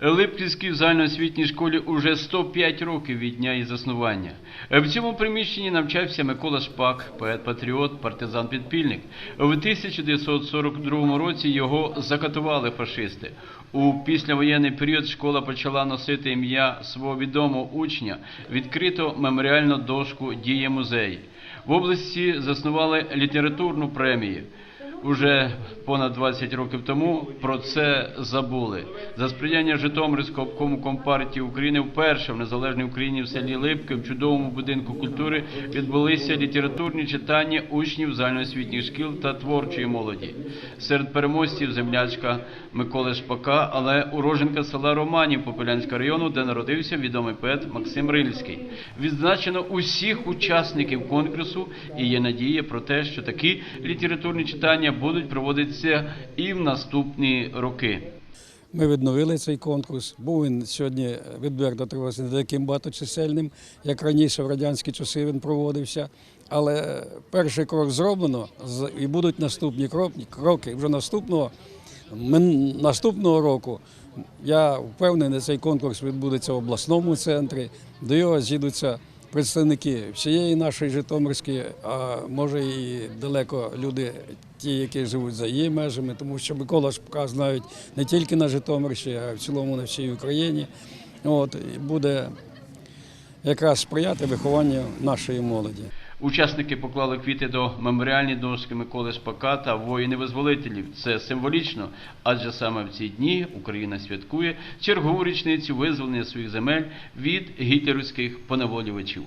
Липківській загальноосвітній школі уже 105 років від дня її заснування. В цьому приміщенні навчався Микола Шпак, поет-патріот, партизан-підпільник. У 1942 році його закатували фашисти. У післявоєнний період школа почала носити ім'я свого відомого учня, відкрито меморіальну дошку «Діє музей». В області заснували літературну премію. Уже понад 20 років тому про це забули. За сприяння Житомирського обкому компартії України вперше в незалежній Україні в селі Липки в чудовому будинку культури відбулися літературні читання учнів загальноосвітніх шкіл та творчої молоді. Серед переможців землячка Миколи Шпака, але уроженка села Романів Попелянського району, де народився відомий поет Максим Рильський. Відзначено усіх учасників конкурсу і є надія про те, що такі літературні читання будуть проводитися і в наступні роки. Ми відновили цей конкурс. Був він сьогодні відверто не таким багаточисельним, як раніше в радянські часи він проводився. Але перший крок зроблено і будуть наступні кроки. Вже наступного, наступного року я впевнений, цей конкурс відбудеться в обласному центрі. До його з'їдуться представники всієї нашої Житомирської, а може і далеко люди, ті, які живуть за її межами, тому що Микола Шпка знають не тільки на Житомирщині, а в цілому на всій Україні. От, і буде якраз сприяти вихованню нашої молоді. Учасники поклали квіти до меморіальної дошки Миколи Шпака та воїни-визволителів. Це символічно, адже саме в ці дні Україна святкує чергову річницю визволення своїх земель від гітлерівських поневолювачів.